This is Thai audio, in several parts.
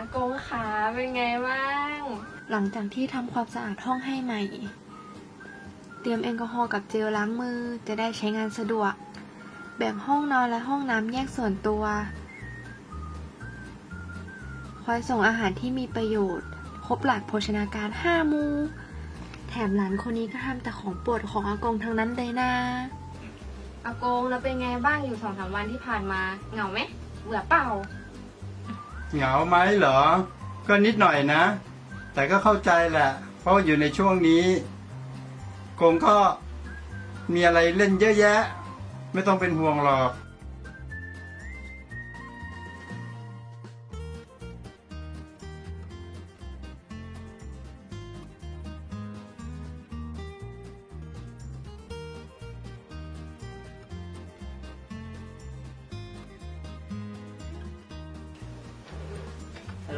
อากงขาเป็นไงบ้าง หลังจากที่ทำความสะอาดห้องให้ใหม่ เตรียมแอลกอฮอล์กับเจลล้างมือจะได้ใช้งานสะดวก แบ่งห้องนอนและห้องน้ำแยกส่วนตัว คอยส่งอาหารที่มีประโยชน์ ครบหลักโภชนาการ5หมูแถมหลานคนนี้ก็ทำแต่ของโปรดของอากงทั้งนั้นเลยนะอากงแล้วเป็นไงบ้างอยู่สองสามวันที่ผ่านมา เหงาไหมเบื่อเปล่า เหงาไหมเหรอ ก็นิดหน่อยนะ แต่ก็เข้าใจแหละ เพราะอยู่ในช่วงนี้คงก็มีอะไรเล่นเยอะแยะ ไม่ต้องเป็นห่วงหรอก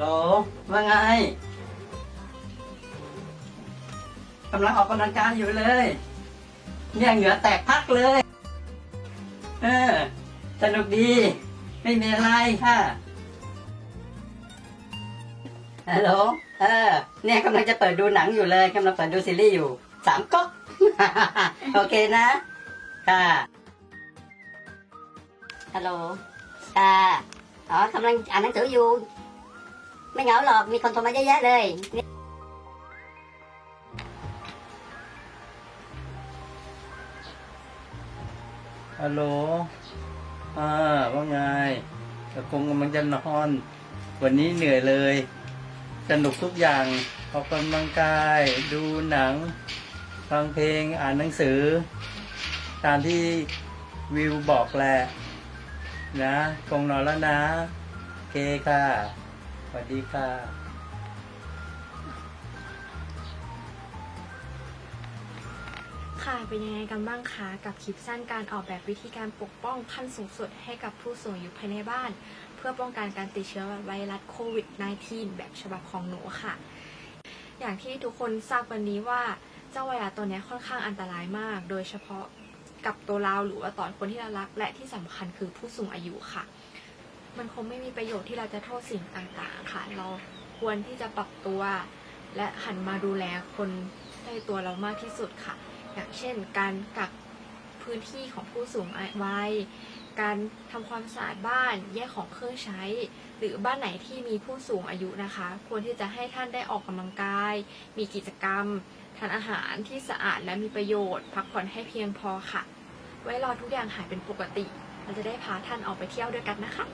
โหลว่าไงกำลังออกกำลังกายอยู่เลย เนี่ยเหงื่อแตกพักเลย เออ สนุกดี ไม่มีอะไรค่ะ ฮัลโหล เออ เนี่ยกำลังจะเปิดดูหนังอยู่เลยกำลังเปิดดูซีรีส์อยู่ สามก๊อก โอเคนะ ค่ะ ฮัลโหลค่ะอ๋อกำลังอ่านหนังสืออยู่ ไม่เหงาหรอกมีคนโทรมาเยอะแยะเลยฮัลโหลอ่าว่าไงกระคงกำลังจะนอน วันนี้เหนื่อยเลย สนุกทุกอย่างออกกำลังกาย ดูหนัง ฟังเพลง อ่านหนังสือ ตามที่วิวบอกแหละ นะคงนอนแล้วนะ เคค่ะ สวัสดีค่ะ ค่ะ เป็นยังไงกันบ้างคะ กับคลิปสั้นการออกแบบวิธีการปกป้องขั้นสูงสุดให้กับผู้สูงอายุภายในบ้าน เพื่อป้องกันการติดเชื้อไวรัสโควิด -19 แบบฉบับของหนูค่ะ อย่างที่ทุกคนทราบวันนี้ว่าเจ้าไวรัสตัวนี้ค่อนข้างอันตรายมาก โดยเฉพาะกับตัวเราหรือว่าต่อคนที่เรารัก และที่สำคัญคือผู้สูงอายุค่ะ มันคงไม่มีประโยชน์ที่เราจะโทษสิ่งต่างๆ ค่ะ เราควรที่จะปรับตัว และหันมาดูแลคนใกล้ตัวเรามากที่สุดค่ะ อย่างเช่น การกักพื้นที่ของผู้สูงวัย การทำความสะอาดบ้านแยกของเครื่องใช้ หรือบ้านไหนที่มีผู้สูงอายุนะคะ ควรที่จะให้ท่านได้ออกกำลังกาย มีกิจกรรมทานอาหารที่สะอาดและมีประโยชน์ พักผ่อนให้เพียงพอค่ะ ไว้รอทุกอย่างหายเป็นปกติ เราจะได้พาท่านออกไปเที่ยวด้วยกันนะคะ